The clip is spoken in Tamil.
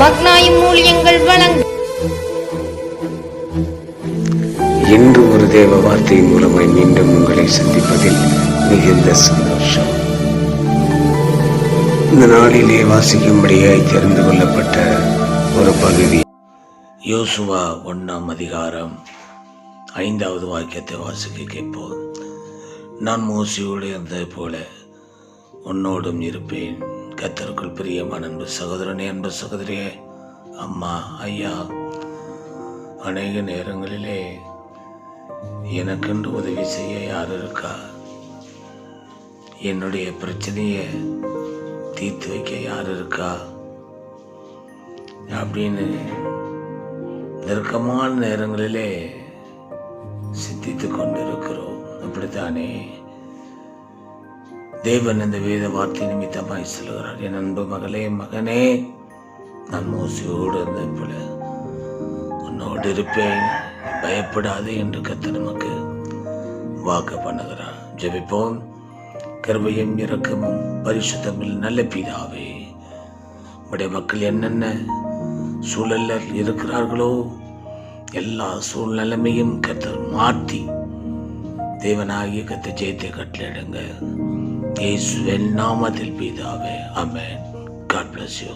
மக்னாயும் வழங்கும் இன்று ஒரு தேவ வார்த்தை மூலமாய் மீண்டும் உங்களை சந்திப்பதில் மிகுந்த சந்தோஷம். இந்த நாளிலே வாசிக்கும்படியாய் தெரிந்து கொள்ளப்பட்ட ஒரு பகுதி. யோசுவா ஒண்ணாம் அதிகாரம் ஐந்தாவது வாக்கியத்தை வாசிக்க கேட்போம். நான் மோசியோடு இருந்தது போல உன்னோடும் இருப்பேன். கத்தருக்குள் பிரியமான அன்பு சகோதரனே அன்பு சகோதரியே அம்மா ஐயா அநேக நேரங்களிலே எனக்கென்று உதவி செய்ய யார் இருக்கா? என்னுடைய பிரச்சனையை தீர்த்து வைக்க யார் இருக்கா? அப்படின்னு நெருக்கமான நேரங்களிலே சிந்தித்து கொண்டிருக்கிறோம். அப்படித்தானே? தேவன் இந்த வேத வார்த்தை நிமித்தமாய் சொல்கிறார் என் அன்பு மகளே மகனே நான் மோசியோடு இருந்த போல உன்னோடு இருப்பேன். பயப்படாதே என்று கத்த நமக்கு வாக்கு பண்ணுகிறார். ஜெபிப்போம். கருவையும் இறக்கமும் பரிசுத்தமில் நல்ல பிதாவே உடைய மக்கள் என்னென்ன சூழலில் இருக்கிறார்களோ எல்லா சூழ்நிலைமையும் கத்தர் மாற்றி தேவனாகிய கத்தை ஜெயத்தை கட்டளிடுங்க இயேசுவின் நாமத்தில் பிதாவே அமேன் காட் பிளஸ் யூ